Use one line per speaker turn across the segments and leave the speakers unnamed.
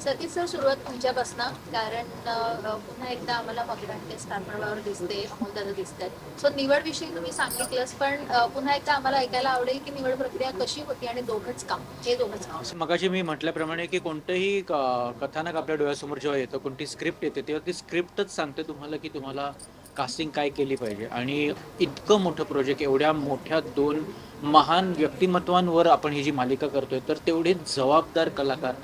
Satish sir सुरुवात तुमच्यापासून कारण पुन्हा एकदा आम्हाला मकरांचे स्थापनावर दिसते अमोलदादा दिसत आहेत सो निवड विषयी तुम्ही सांगितलंच पण पुन्हा एकदा आम्हाला ऐकायला आवडेल की निवड प्रक्रिया कशी होती आणि दोघंच काम हे दोघंच काम
मगाशी मी म्हटल्याप्रमाणे की कोणतंही कथानक आपल्या डोळ्यासमोर जेव्हा येतं कोणती स्क्रिप्ट येते तेव्हा ती स्क्रिप्टच सांगते तुम्हाला की तुम्हाला कास्टिंग काय केली पाहिजे. आणि इतकं मोठं प्रोजेक्ट एवढ्या मोठ्या दोन महान व्यक्तिमत्वांवर आपण ही जी मालिका करतोय तर तेवढे जबाबदार कलाकार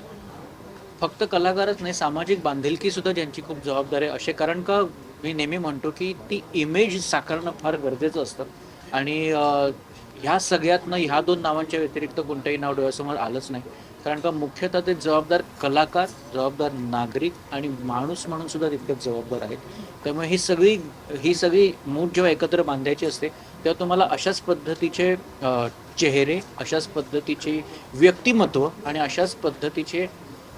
फक्त कलाकारच नाही सामाजिक बांधिलकी सुद्धा ज्यांची खूप जबाबदार आहे. असे कारण का मी नेहमी म्हणतो की ती इमेज साकारणं फार गरजेचं असतं. आणि ह्या सगळ्यातनं ह्या दोन नावांच्या व्यतिरिक्त कोणतंही नाव डोळ्यासमोर आलंच नाही. कारण का मुख्यतः ते जबाबदार कलाकार जबाबदार नागरिक आणि माणूस म्हणून सुद्धा तितकेच जबाबदार आहेत. त्यामुळे ही सगळी ही सगळी मूठ जेव्हा एकत्र बांधायची असते तेव्हा तुम्हाला अशाच पद्धतीचे चेहरे अशाच पद्धतीचे व्यक्तिमत्व आणि अशाच पद्धतीचे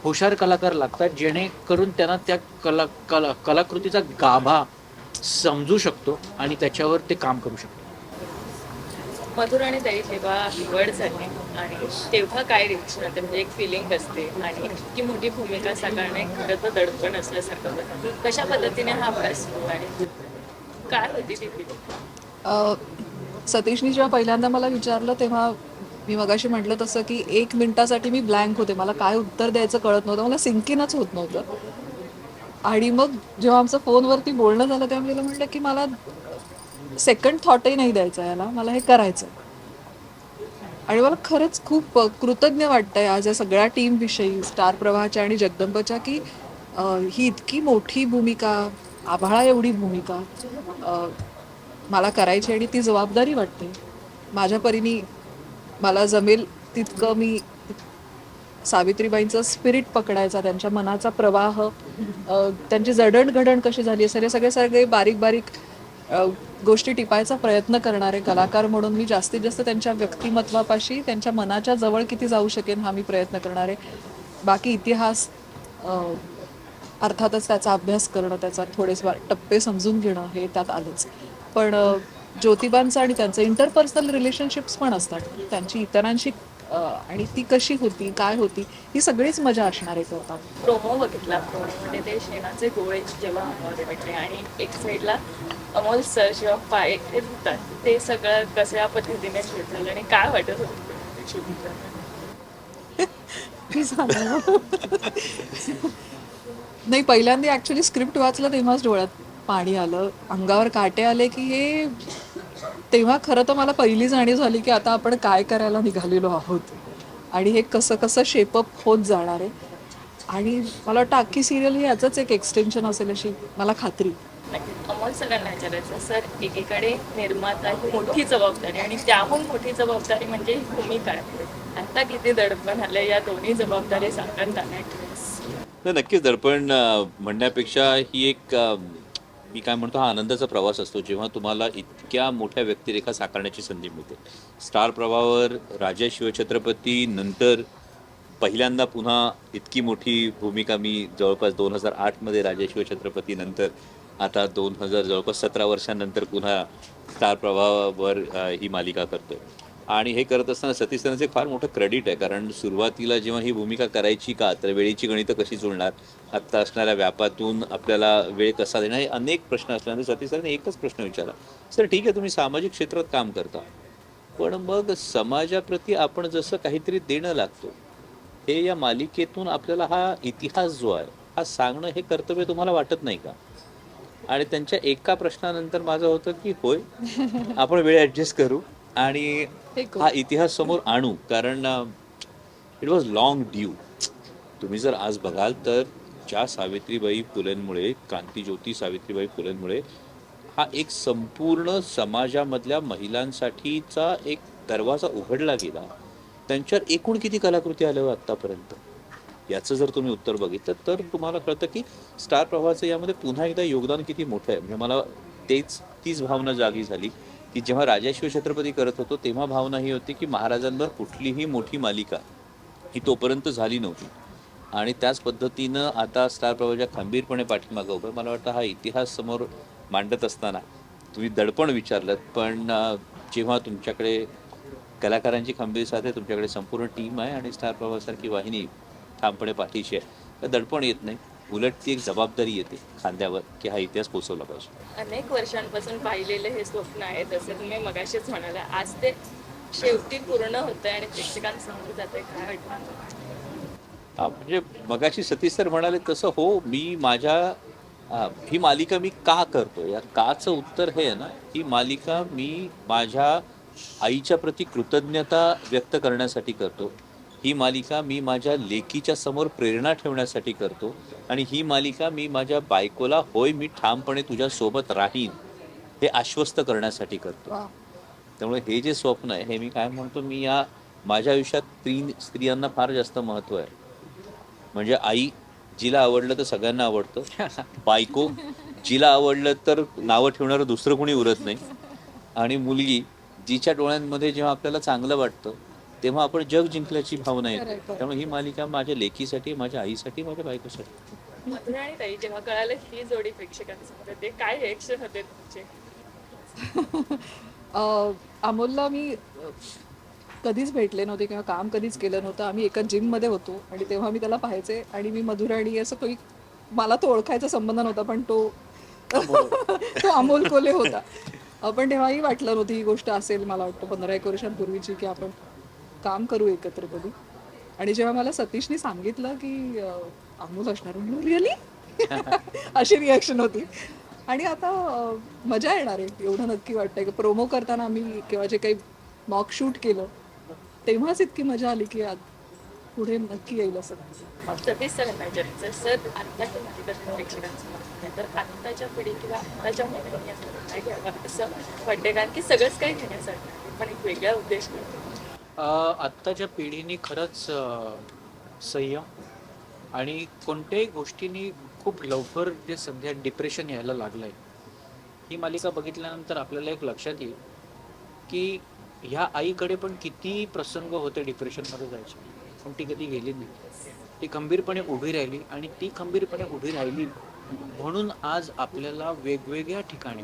हुशार कलाकार लागतात जेणेकरून त्यांना त्या कला कला कलाकृतीचा गाभा समजू शकतो आणि त्याच्यावर ते काम करू शकतो.
मधुर आणि ताई जेव्हा निवड झाली आणि तेव्हा काय रिएक्शन होते? म्हणजे एक फिलिंग असते आणि इतकी मोठी भूमिका साकारणे खरं तर दडपण असल्यासारखं होतं. कशा पद्धतीने हा अभ्यास आणि काय होती ती
सतीशनी जेव्हा पहिल्यांदा मला विचारलं तेव्हा मी मगाशी म्हटलं तसं की एक मिनिटासाठी मी ब्लँक होते. मला काय उत्तर द्यायचं कळत नव्हतं. मला सिंकिनच होत नव्हतं. आणि मग जेव्हा आमचं फोनवरती बोलणं झालं तेव्हा मी म्हटलं की मला सेकंड थॉटही नाही द्यायचं याला. मला हे करायचं आणि मला खरंच खूप कृतज्ञ वाटतंय आज या सगळ्या टीमविषयी स्टार प्रवाहाच्या आणि जगदंबाच्या की ही इतकी मोठी भूमिका आभाळा एवढी भूमिका मला करायची आणि ती जबाबदारी वाटते. माझ्या परीने मला जमेल तितकं मी सावित्रीबाईंचं स्पिरिट पकडायचा त्यांच्या मनाचा प्रवाह त्यांची जडणघडण कशी झाली सगळे हे सगळे सगळे बारीक बारीक गोष्टी टिपायचा प्रयत्न करणारे कलाकार म्हणून मी जास्तीत जास्त त्यांच्या व्यक्तिमत्वापाशी त्यांच्या मनाच्या जवळ किती जाऊ शकेन हा मी प्रयत्न करणारे. बाकी इतिहास अर्थातच त्याचा अभ्यास करणं त्याचा थोडेसे टप्पे समजून घेणं हे त्यात आलंच. पण ज्योतिबांचं आणि त्यांचं इंटरपर्सनल रिलेशनशिप्स पण असतात. त्यांची इतरांशी आणि ती कशी होती काय होती ही सगळीच मजा असणारे करतात.
प्रोमो बघितला. प्रोमोमध्ये ते शेणाचे गोळे जेव्हा अंगावर पडले आणि एक साईडला अमोल सर जेव्हा पाय ते धुतात ते सगळं कशा पद्धतीने शूट झालं आणि काय वाटत होतं.
नाही पहिल्यांदा ऍक्च्युली स्क्रिप्ट वाचलं तेव्हाच डोळ्यात पाणी आलं. अंगावर काटे आले की हे तेव्हा खरं तर मला पहिली जाणीव झाली की आता आपण काय करायला निघालेलो आहोत. आणि हे कसं कसं शेपअप होत जाणार आहे. आणि मला वाटतं अख्खी सिरियल ही याचंच एक एक्सटेन्शन असेल अशी मला खात्री.
नक्की. अमोल सरांना विचारायचं सर एकीकडे निर्माता ही मोठी जबाबदारी आणि त्याहून मोठी जबाबदारी म्हणजे भूमिका आता किती दडपण आलं या दोन्ही जबाबदारी साकारताना.
नाही नक्कीच दडपण म्हणण्यापेक्षा ही एक मी काय म्हणतो हा आनंदाचा प्रवास असतो जेव्हा तुम्हाला इतक्या मोठ्या व्यक्तिरेखा साकारण्याची संधी मिळते. स्टार प्रवाहावर राजा शिवछत्रपती नंतर पहिल्यांदा पुन्हा इतकी मोठी भूमिका मी जवळपास दोन हजार आठमध्ये राजा शिवछत्रपती नंतर आता दोन हजार जवळपास सतरा वर्षांनंतर पुन्हा स्टार प्रवाहावर ही मालिका करतोय. आणि हे करत असताना सतीश सरांचं एक फार मोठं क्रेडिट आहे कारण सुरुवातीला जेव्हा ही भूमिका करायची का तर वेळेची गणितं कशी जुळणार? आत्ता असणाऱ्या व्यापातून आपल्याला वेळ कसा देणार? हे अनेक प्रश्न असल्यानंतर सतीश सरांनी एकच प्रश्न विचारला. सर ठीक आहे तुम्ही सामाजिक क्षेत्रात काम करता पण मग समाजाप्रती आपण जसं काहीतरी देणं लागतो हे या मालिकेतून आपल्याला हा इतिहास जो आहे हा सांगणं हे कर्तव्य तुम्हाला वाटत नाही का? आणि त्यांच्या एका प्रश्नानंतर माझं होतं की होय आपण वेळ ॲडजस्ट करू. आणि
हे.
हा इतिहास समोर आणू कारण इट वॉज लॉंग ड्यू तुम्ही जर आज बघाल तर ज्या सावित्रीबाई फुलेंमुळे क्रांतीज्योती सावित्रीबाई फुलेंमुळे हा एक संपूर्ण समाजामधल्या महिलांसाठीचा एक दरवाजा उघडला गेला. त्यांच्यावर एकूण किती कलाकृती आल्या हो आत्तापर्यंत? याचं जर तुम्ही उत्तर बघितलं तर तुम्हाला कळतं की स्टार प्रवाहाचं यामध्ये पुन्हा एकदा योगदान किती मोठं आहे. म्हणजे मला तेच तीच भावना जागी झाली. की जेव्हा राजाशिव छत्रपती करत होतो तेव्हा भावना ही होती की महाराजांवर कुठलीही मोठी मालिका ही तोपर्यंत झाली नव्हती. आणि त्याच पद्धतीनं आता स्टार प्रवाहाच्या खंबीरपणे पाठीमागं उभं मला वाटतं हा इतिहास समोर मांडत असताना तुम्ही दडपण विचारलं पण जेव्हा तुमच्याकडे कलाकारांची खंबीर साथ आहे तुमच्याकडे संपूर्ण टीम आहे आणि स्टार प्रवाहासारखी वाहिनी ठामपणे पाठीशी आहे तर दडपण येत नाही. उलट ती एक जबाबदारी येते खांद्यावर की हा इतिहास पोचवला पाहिजे.
अनेक वर्षांपासून पाहिलेलं हे स्वप्न आहे. तसं तुम्ही मगाशीच म्हणाला आज ते शेवटी पूर्ण होतंय आणि प्रेक्षकांसमोर जाते काय वाटतं?
हा, म्हणजे मगाशी सतीश सर म्हणाले तसं हो मी माझ्या हा, मालिका मी का करतो या काचं उत्तर हे आहे ना ही मालिका मी माझ्या आईच्या प्रती कृतज्ञता व्यक्त करण्यासाठी करतो. ही मालिका मी माझ्या लेकीच्या समोर प्रेरणा ठेवण्यासाठी करतो आणि ही मालिका मी माझ्या बायकोला होय मी ठामपणे तुझ्या सोबत राहीन हे आश्वस्त करण्यासाठी करतो. त्यामुळे हे जे स्वप्न आहे हे मी काय म्हणतो मी या माझ्या आयुष्यात स्त्री स्त्रियांना फार जास्त महत्त्व आहे. म्हणजे आई जिला आवडलं तर सगळ्यांना आवडतं बायको जिला आवडलं तर नावं ठेवणारं दुसरं कोणी उरत नाही. आणि मुलगी जिच्या डोळ्यांमध्ये जेव्हा आपल्याला चांगलं वाटतं तेव्हा आपण जग जिंकल्याची भावना येते. त्यामुळे ही मालिका माझ्या लेकीसाठी माझ्या आईसाठी माझ्या बायकोसाठी.
मधुरा आणि ताई जेव्हा कळालं ही जोडी प्रेक्षकांसमोर आहे, ते काय रिएक्शन होते तुमचे?
अ, अमोलला मी अ, कधीच भेटले नव्हते किंवा काम कधीच केलं नव्हतं. आम्ही एका जिममध्ये होतो आणि तेव्हा मी त्याला पाहायचे आणि मी मधुराणी असं काही मला तो ओळखायचा संबंध नव्हता पण तो तो अमोल कोले होता. अ, पण तेव्हाही वाटलं नव्हतं ही गोष्ट असेल मला वाटतं पंधरा एक वर्षांपूर्वीची की आपण काम करू एकत्र कधी आणि जेव्हा मला सतीशने सांगितलं की अमोल असणार रिअली अशी रिॲक्शन होती. आणि आता मजा येणार आहे. एवढं नक्की वाटतंय की प्रोमो करताना आम्ही किंवा जे काही मॉक शूट केलं तेव्हाच इतकी मजा आली की आज पुढे नक्की येईल असं.
सतीश सर विचारायचं सर आत्ताच्या मालिका तर आत्ताच्या पिढी किंवा आत्ताच्या मुलांनी असं वाटते कारण की सगळंच काही घेण्यासाठी पण एक वेगळा उद्देश
अ, आत्ताच्या पिढीने खरंच अ, संयम आणि कोणत्याही गोष्टीने खूप लवकर जे सध्या डिप्रेशन यायला लागलं आहे ही मालिका बघितल्यानंतर आपल्याला एक लक्षात येईल की ह्या आईकडे पण किती प्रसंग होते डिप्रेशनमध्ये जायचे. पण ती कधी गेली नाही. ती खंबीरपणे उभी राहिली आणि ती खंबीरपणे उभी राहिली म्हणून आज आपल्याला वेगवेगळ्या ठिकाणी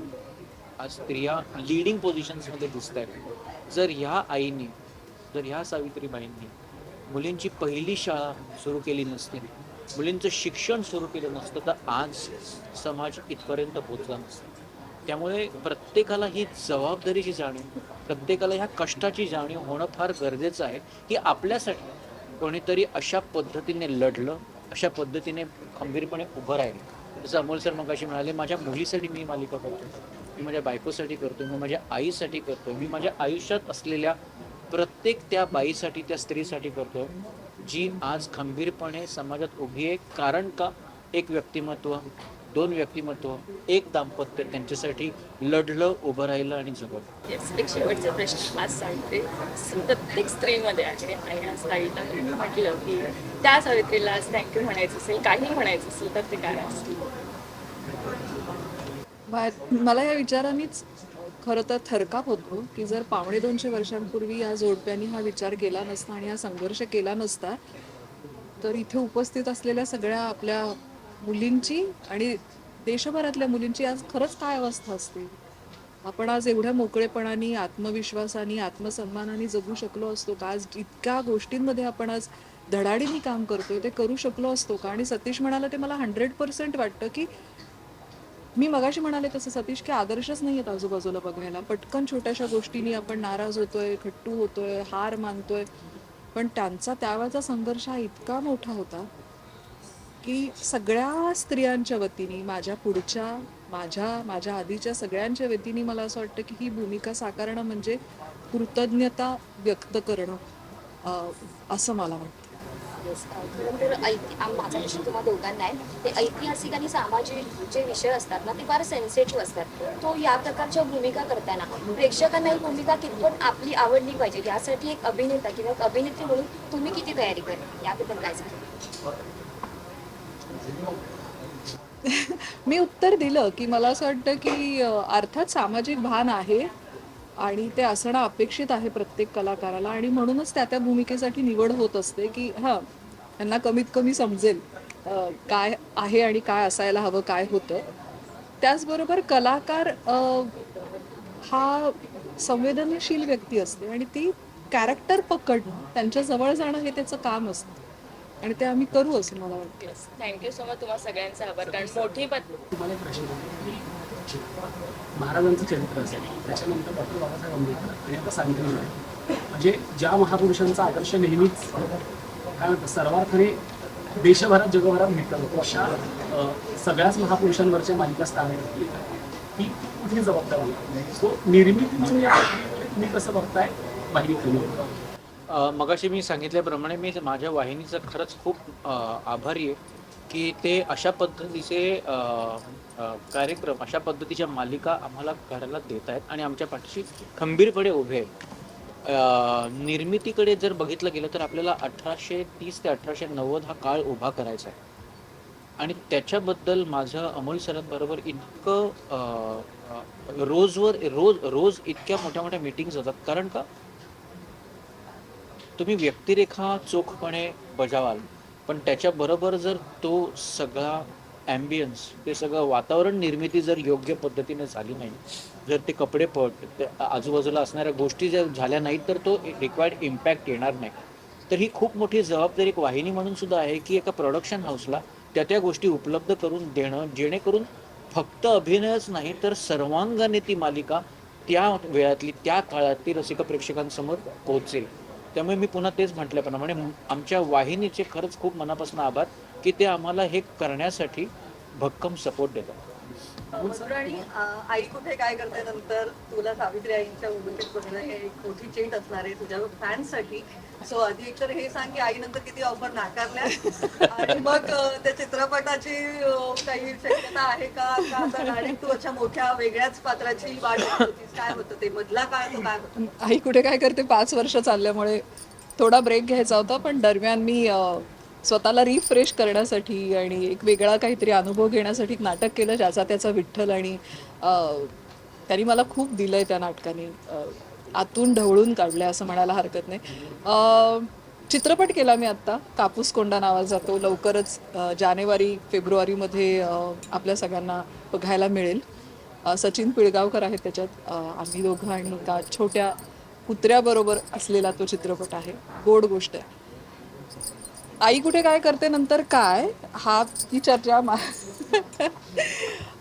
आज स्त्रिया लिडिंग पोझिशन्समध्ये दिसत आहेत जर ह्या आईने जर ह्या सावित्रीबाईंनी मुलींची पहिली शाळा सुरू केली नसती मुलींचं शिक्षण सुरू केलं नसतं तर आज समाज इथपर्यंत पोचला नसता. त्यामुळे प्रत्येकाला ही जबाबदारीची जाणीव प्रत्येकाला ह्या कष्टाची जाणीव होणं फार गरजेचं आहे की आपल्यासाठी कोणीतरी अशा पद्धतीने लढलं अशा पद्धतीने खंबीरपणे उभं राहिलं. जसं अमोल सर मगाशी म्हणाले माझ्या मुलीसाठी मी मालिका करतो मी माझ्या बायकोसाठी करतो मी माझ्या आईसाठी करतो मी माझ्या आयुष्यात असलेल्या प्रत्येक त्या बाईसाठी त्या स्त्रीसाठी करतो जी आज खंबीरपणे समाजात उभी आहे. कारण का? एक व्यक्तिमत्व दोन व्यक्तिमत्व एक दाम्पत्य त्यांच्यासाठी लढलं उभं राहिलं आणि जगलं
Yes, एक शेवटचा प्रश्न आज सांगते. प्रत्येक स्त्रीमध्ये आहे आणि आज ताईला म्हटलं की त्या सावित्रीला आज थँक्यू म्हणायचं असेल काही म्हणायचं असेल तर ते काय
बाहेर मला या विचारानेच खरं तर थरकाप होतो की जर पावणे दोनशे वर्षांपूर्वी या जोडप्यांनी हा विचार केला नसता आणि हा संघर्ष केला नसता तर इथे उपस्थित असलेल्या सगळ्या आपल्या मुलींची आणि देशभरातल्या मुलींची आज खरंच काय अवस्था असते? आपण आज एवढ्या मोकळेपणाने आत्मविश्वासाने आत्मसन्मानाने जगू शकलो असतो का? आज इतक्या गोष्टींमध्ये आपण आज धडाडीने काम करतोय ते करू शकलो असतो का? आणि सतीश म्हणाला ते मला हंड्रेड पर्सेंट वाटतं की मी मगाशी म्हणाले तसं सतीश की आदर्शच नाही आहेत आजूबाजूला बघायला. पटकन छोट्याशा गोष्टींनी आपण नाराज होतोय खट्टू होतोय हार मानतोय. पण त्यांचा त्यावेळचा संघर्ष हा इतका मोठा होता की सगळ्या स्त्रियांच्या वतीने माझ्या पुढच्या माझ्या माझ्या आधीच्या सगळ्यांच्या वतीने मला असं वाटतं की ही भूमिका साकारणं म्हणजे कृतज्ञता व्यक्त करणं असं मला वाटतं.
Yes, खरं तर ऐति माझा विषय तुम्हा दोघांना आहे. ते ऐतिहासिक आणि सामाजिक जे विषय असतात ना ते फार सेन्सिटिव्ह असतात. तो या प्रकारच्या भूमिका करताना प्रेक्षकांना ही भूमिका कितपत आपली आवडली पाहिजे? यासाठी एक अभिनेता किंवा एक अभिनेत्री म्हणून तुम्ही किती तयारी करा याबद्दल काय सांगा
मी उत्तर दिलं की मला असं वाटतं की अर्थात सामाजिक भान आहे. आणि ते असणं अपेक्षित आहे प्रत्येक कलाकाराला. आणि म्हणूनच त्या त्या भूमिकेसाठी निवड होत असते की हां त्यांना कमीत कमी समजेल काय आहे आणि काय असायला हवं काय होतं. त्याचबरोबर कलाकार हा संवेदनशील व्यक्ती असते आणि ती कॅरेक्टर पकडणं त्यांच्या जवळ जाणं हे त्याचं काम असतं. आणि ते आम्ही करू असं मला वाटतं.
थँक्यू सो मच तुम्हाला सगळ्यांचा आभार. कारण मोठी
महाराजांचं चरित्र असेल. त्याच्यानंतर डॉक्टर बाबासाहेब आंबेडकर. आणि आता सावित्रीबाई म्हणजे ज्या महापुरुषांचा आदर्श नेहमीच काय म्हणतात सर्वार्थाने देशभरात जगभरात भेटला जातो अशा सगळ्याच महापुरुषांवरच्या मालिका स्थानावर ही कुठली जबाबदारी सो निर्मिती मी या कसं बघताय माहिती
मगाशी मी सांगितल्याप्रमाणे मी माझ्या वाहिनीचं खरंच खूप आभारी आहे. की ते अशा पद्धतीचे कार्यक्रम अशा पद्धतीच्या मालिका आम्हाला करायला देत आहेत आणि आमच्या पाठीशी खंबीरपणे उभे आहेत. निर्मितीकडे जर बघितलं गेलं तर आपल्याला अठराशे तीस ते अठराशे नव्वद हा काळ उभा करायचा आहे. आणि त्याच्याबद्दल माझं अमोल सरांबरोबर इतकं रोजवर रोज रोज इतक्या मोठ्या मोठ्या मीटिंग्स होतात. कारण का? तुम्ही व्यक्तिरेखा चोखपणे बजावाल. पण त्याच्याबरोबर जर तो सगळा ॲम्बियन्स ते सगळं वातावरण निर्मिती जर योग्य पद्धतीने झाली नाही जर ते कपडे पट आजूबाजूला असणाऱ्या गोष्टी जर झाल्या नाहीत तर तो रिक्वायर्ड इम्पॅक्ट येणार नाही. तर ही खूप मोठी जबाबदारी एक वाहिनी म्हणून सुद्धा आहे की एका प्रोडक्शन हाऊसला त्या त्या गोष्टी उपलब्ध करून देणं जेणेकरून फक्त अभिनयच नाही तर सर्वांगाने ती मालिका त्या वेळातली त्या काळातली रसिक प्रेक्षकांसमोर पोहोचेल. त्यामुळे मी पुन्हा तेच म्हटल्याप्रमाणे आमच्या वाहिनीचे खरंच खूप मनापासून आभार की ते आम्हाला हे करण्यासाठी भक्कम सपोर्ट देतात.
आणि आई कुठे काय करते नंतर? तुला सावित्री आईंच्या भूमिकेत बघणं हे एक मोठी चेंज असणार आहे तुझ्या फॅन्ससाठी सो आधी एक तर हे सांग की आई नंतर किती ऑफर नाकारल्या? आणि मग त्या चित्रपटाची काही शक्यता आहे का? आता डायरेक्ट तू अशा मोठ्या वेगळ्याच पात्राची वाट काय होतं ते? मधला काळ तो काय होता?
आई कुठे काय करते? पाच वर्ष चालल्यामुळे थोडा ब्रेक घ्यायचा होता पण दरम्यान मी स्वतःला रिफ्रेश करण्यासाठी आणि एक वेगळा काहीतरी अनुभव घेण्यासाठी एक नाटक केलं ज्याचा त्याचा विठ्ठल आणि त्यांनी मला खूप दिलंय त्या नाटकाने. आतून ढवळून काढलंय असं म्हणायला हरकत नाही. चित्रपट केला मी आत्ता कापूस कोंडा नावा जातो लवकरच जानेवारी फेब्रुवारीमध्ये आपल्या सगळ्यांना बघायला मिळेल. सचिन पिळगावकर आहेत त्याच्यात. आम्ही दोघं आणि एका छोट्या कुत्र्याबरोबर असलेला तो चित्रपट आहे. गोड गोष्ट आहे. आई कुठे काय करते नंतर काय? हा ती चर्चा मा-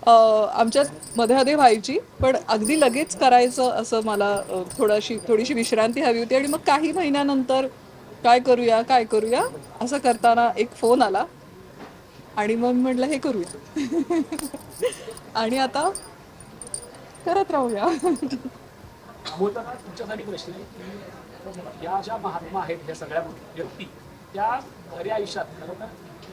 आमच्यात मध्ये मध्ये व्हायची पण अगदी लगेच करायचं असं मला थोडीशी थोडीशी विश्रांती हवी होती आणि मग काही महिन्यानंतर काय करूया काय करूया असं करताना एक फोन आला आणि मग म्हटलं हे करूया. आणि आता करत राहूया.
तुमच्यासाठी प्रश्न या ज्या महात्मा आहेत ह्या सगळ्या व्यक्ती त्या खऱ्या आयुष्यात खरं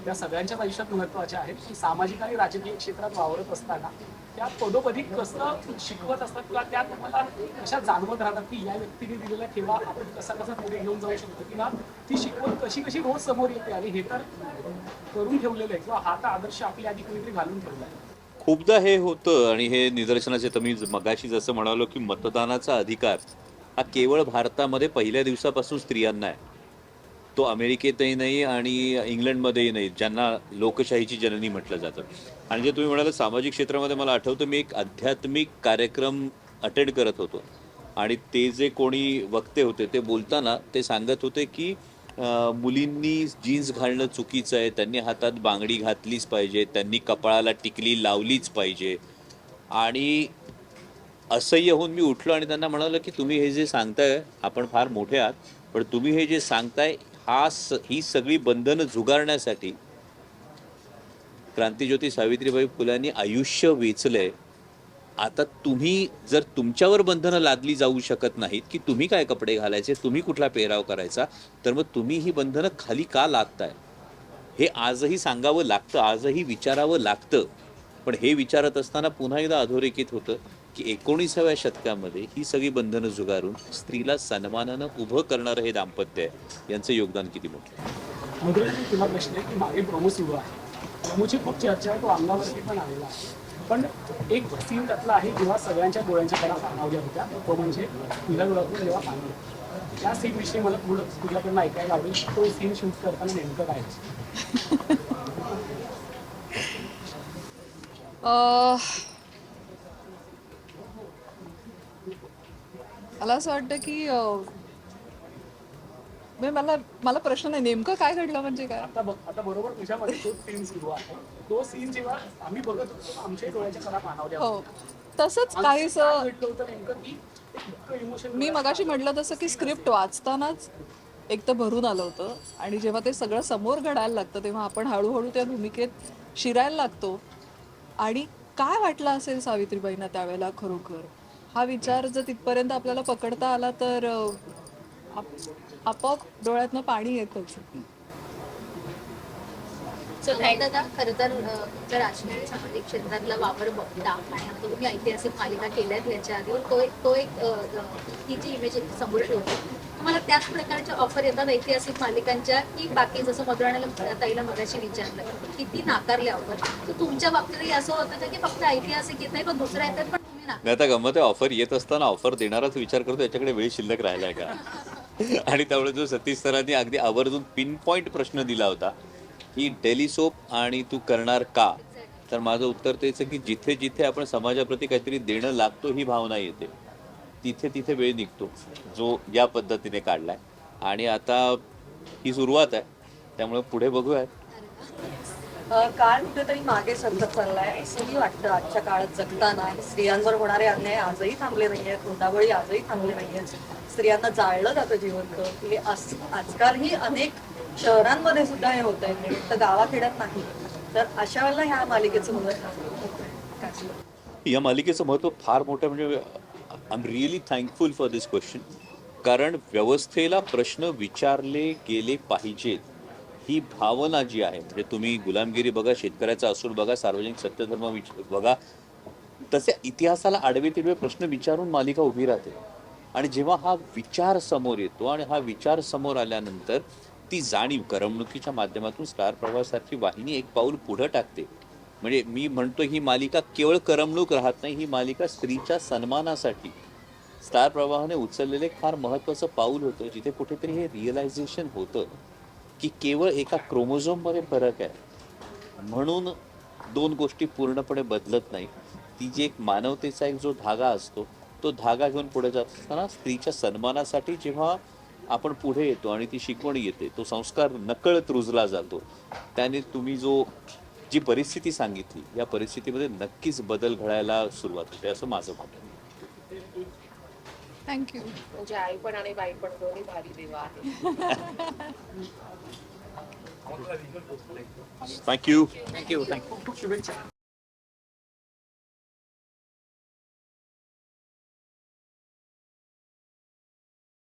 त्या सगळ्यांच्याच आयुष्यात महत्त्वाच्या आहेत की सामाजिक आणि राजकीय क्षेत्रात वावरत असताना त्या पदोपदी कसं शिकवत असतात किंवा त्या तुम्हाला कशा जाणवत राहतात की या व्यक्तीने दिलेला ठेवा आपण कसा कसा पुढे घेऊन जाऊ शकतो किंवा ती शिकवण कशी कशी रोज समोर येते आणि हे तर करून ठेवलेलं आहे किंवा हा तर आदर्श आपल्या आधी कोणीतरी घालून ठेवला आहे.
खूपदा हे होतं आणि हे निदर्शनाचे तर मी मगाशी जसं म्हणालो की मतदानाचा अधिकार हा केवळ भारतामध्ये पहिल्या दिवसापासून स्त्रियांना आहे. तो अमेरिकेतही नाही आणि इंग्लंडमध्येही नाही ज्यांना लोकशाहीची जननी म्हटलं जातं. आणि जे तुम्ही म्हणाल सामाजिक क्षेत्रामध्ये मला आठवतं मी एक आध्यात्मिक कार्यक्रम अटेंड करत होतो. आणि ते जे कोणी वक्ते होते ते बोलताना ते सांगत होते की मुलींनी जीन्स घालणं चुकीचं आहे त्यांनी हातात बांगडी घातलीच पाहिजे त्यांनी कपाळाला टिकली लावलीच पाहिजे. आणि असह्य होऊन मी उठलो आणि त्यांना म्हणालो की तुम्ही हे जे सांगताय आपण फार मोठे आहात पण तुम्ही हे जे सांगताय हा स ही सगळी बंधनं झुगारण्यासाठी क्रांतीज्योती सावित्रीबाई फुलांनी आयुष्य वेचलंय. आता तुम्ही जर तुमच्यावर बंधनं लादली जाऊ शकत नाहीत की तुम्ही काय कपडे घालायचे तुम्ही कुठला पेहराव करायचा तर मग तुम्ही ही बंधनं खाली का लादताय? हे आजही सांगावं लागतं आजही विचारावं लागतं. पण हे विचारत असताना पुन्हा एकदा अधोरेखित होतं. की एकोणीसाव्या शतकामध्ये ही सगळी बंधनं झुगारून स्त्रीला सन्मानानं उभं करणारं हे दाम्पत्य आहे. यांचं योगदान किती मोठं
तुला प्रश्न आहे की मागे प्रोमो सुरू आहे. प्रोमोची खूप चर्चा आहे तो अंगावरती पण आलेला आहे. पण एक सीन त्यातला आहे जेव्हा सगळ्यांच्या डोळ्यांच्या कडा पाणावल्या होत्या तो म्हणजे तुझ्या डोळ्यातून जेव्हा पाणी त्या सीन विषयी मला थोडं तुझ्याकडनं ऐकायला आवडेल. तो सीन शूट करताना नेमकं काय
मला असं वाटतं की म्हणजे मला मला प्रश्न नाही नेमकं काय घडलं म्हणजे काय?
आता बघ आता बरोबर तुझ्यामध्ये तो सीन सुरू आहे. तो सीन जेव्हा आम्ही बघत होतो आमच्या डोळ्याच्या पाणावल्या
हो.
होत्या.
तसंच
आणि
काहीस
काय घडलं होतं नेमकं की इमोशन
मी मगाशी म्हटलं तसं की स्क्रिप्ट वाचतानाच एक तर भरून आलं होतं आणि जेव्हा ते सगळं समोर घडायला लागतं तेव्हा आपण हळूहळू त्या भूमिकेत शिरायला लागतो. आणि काय वाटलं असेल सावित्रीबाईंना त्यावेळेला खरोखर? हा विचार जर तिथपर्यंत आपल्याला पकडता आला तर आपोआप डोळ्यातनं पाणी येतच
सो
दादा. खरं तर तुमच्या राजकीय सामाजिक क्षेत्रातला वावर बघता आणि आता तुम्ही ऐतिहासिक मालिका केल्यात याच्या आधी. तो एक तो एक तिची ती जी इमेज समोर ठेवतो. तुम्हाला त्याच प्रकारच्या ऑफर येतात ऐतिहासिक मालिकांच्या की बाकी जसं मधुराणाला ताईला मगाशी विचारलं किती नाकारल्या ऑफर तर तुमच्या बाबतीतही असं होतं की फक्त ऐतिहासिक येत नाही पण दुसऱ्या येतात? पण
मी आता गमत आहे ऑफर येत असताना ऑफर देणाराच विचार करतो याच्याकडे वेळ शिल्लक राहिलाय का? आणि त्यामुळे जो सतीश सरांनी अगदी आवर्जून पिन पॉईंट प्रश्न दिला होता की डेली सोप आणि तू करणार का? तर माझं उत्तर तेच आहे की जिथे जिथे आपण समाजाप्रती काहीतरी देणं लागतो ही भावना येते. तिथे तिथे वेळ निघतो जो या पद्धतीने काढलाय. आणि आता ही सुरुवात आहे त्यामुळे पुढे बघूयात.
काळ कुठेतरी मागे सरकत चाललाय असंही वाटतं आजच्या काळात जगताना. स्त्रियांवर होणारे अन्याय आजही थांबले नाहीये हुंडाबळी आजही थांबले नाहीये स्त्रियांना जाळलं जातं जिवंत हे आजकालही अनेक शहरांमध्ये सुद्धा हे होत आहे फक्त गावाखेड्यात नाही. तर अशा वेळेला ह्या मालिकेचं महत्त्व
या मालिकेचं महत्त्व फार मोठं म्हणजे I am really thankful for this question कारण व्यवस्थेला प्रश्न विचारले गेले पाहिजेत. ही भावना जी आहे म्हणजे तुम्ही गुलामगिरी बघा शेतकऱ्याचा असूर बघा सार्वजनिक सत्यधर्म विच बघा. तसे इतिहासाला आडवे तिडवे प्रश्न विचारून मालिका उभी राहते. आणि जेव्हा हा विचार समोर येतो आणि हा विचार समोर आल्यानंतर ती जाणीव करमणुकीच्या माध्यमातून स्टार प्रवासाची वाहिनी एक पाऊल पुढं टाकते. म्हणजे मी म्हणतो ही मालिका केवळ करमणूक राहत नाही ही मालिका स्त्रीच्या सन्मानासाठी. स्टार प्रवाहाने उचललेले फार महत्त्वाचं पाऊल होतं जिथे कुठेतरी हे रिअलायझेशन होतं. की केवळ एका क्रोमोझोममध्ये फरक आहे. म्हणून दोन गोष्टी पूर्णपणे बदलत नाही. ती जी एक मानवतेचा एक जो धागा असतो तो धागा घेऊन पुढे जात असताना स्त्रीच्या सन्मानासाठी जेव्हा आपण पुढे येतो आणि ती शिकवण येते तो संस्कार नकळत रुजला जातो. त्याने तुम्ही जो जी परिस्थिती सांगितली या परिस्थितीमध्ये नक्कीच बदल घडायला सुरुवात होते असं माझं म्हणणं आहे.
थँक्यू
म्हणजे आई पण आणि बाई पण दोन्ही भारी देवा आहे
थँक्यू
थँक्यू थँक्यू
खूप खूप शुभेच्छा.